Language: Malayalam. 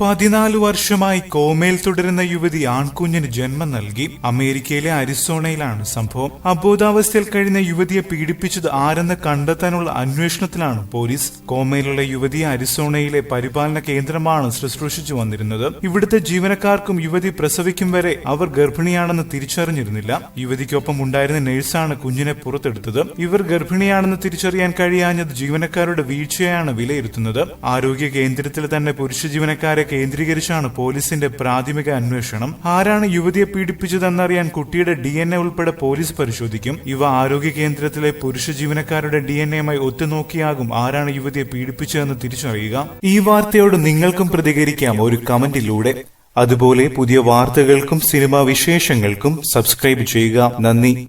പതിനാല് വർഷമായി കോമയിൽ തുടരുന്ന യുവതി ആൺകുഞ്ഞിന് ജന്മം നൽകി അമേരിക്കയിലെ അരിസോണയിലാണ് സംഭവം. അബോധാവസ്ഥയിൽ കഴിഞ്ഞ യുവതിയെ പീഡിപ്പിച്ചത് ആരെന്ന് കണ്ടെത്താനുള്ള അന്വേഷണത്തിലാണ് പോലീസ്. കോമയിലുള്ള യുവതിയെ അരിസോണയിലെ പരിപാലന കേന്ദ്രമാണ് ശുശ്രൂഷിച്ചു വന്നിരുന്നത്. ഇവിടുത്തെ ജീവനക്കാർക്കും യുവതി പ്രസവിക്കും വരെ അവർ ഗർഭിണിയാണെന്ന് തിരിച്ചറിഞ്ഞിരുന്നില്ല. യുവതിക്കൊപ്പം ഉണ്ടായിരുന്ന നഴ്സാണ് കുഞ്ഞിനെ പുറത്തെടുത്തത്. ഇവർ ഗർഭിണിയാണെന്ന് തിരിച്ചറിയാൻ കഴിയാഞ്ഞത് ജീവനക്കാരുടെ വീഴ്ചയാണ് വിലയിരുത്തുന്നത്. ആരോഗ്യ കേന്ദ്രത്തിൽ തന്നെ പുരുഷ ജീവനക്കാരെ കേന്ദ്രീകരിച്ചാണ് പോലീസിന്റെ പ്രാഥമിക അന്വേഷണം. ആരാണ് യുവതിയെ പീഡിപ്പിച്ചതെന്നറിയാൻ കുട്ടിയുടെ ഡി എൻ എ ഉൾപ്പെടെ പോലീസ് പരിശോധിക്കും. ഇവ ആരോഗ്യ കേന്ദ്രത്തിലെ പുരുഷ ജീവനക്കാരുടെ ഡി എൻ എയുമായി ഒത്തുനോക്കിയാകും ആരാണ് യുവതിയെ പീഡിപ്പിച്ചതെന്ന് തിരിച്ചറിയുക. ഈ വാർത്തയോട് നിങ്ങൾക്കും പ്രതികരിക്കാം ഒരു കമന്റിലൂടെ. അതുപോലെ പുതിയ വാർത്തകൾക്കും സിനിമാ വിശേഷങ്ങൾക്കും സബ്സ്ക്രൈബ് ചെയ്യുക. നന്ദി.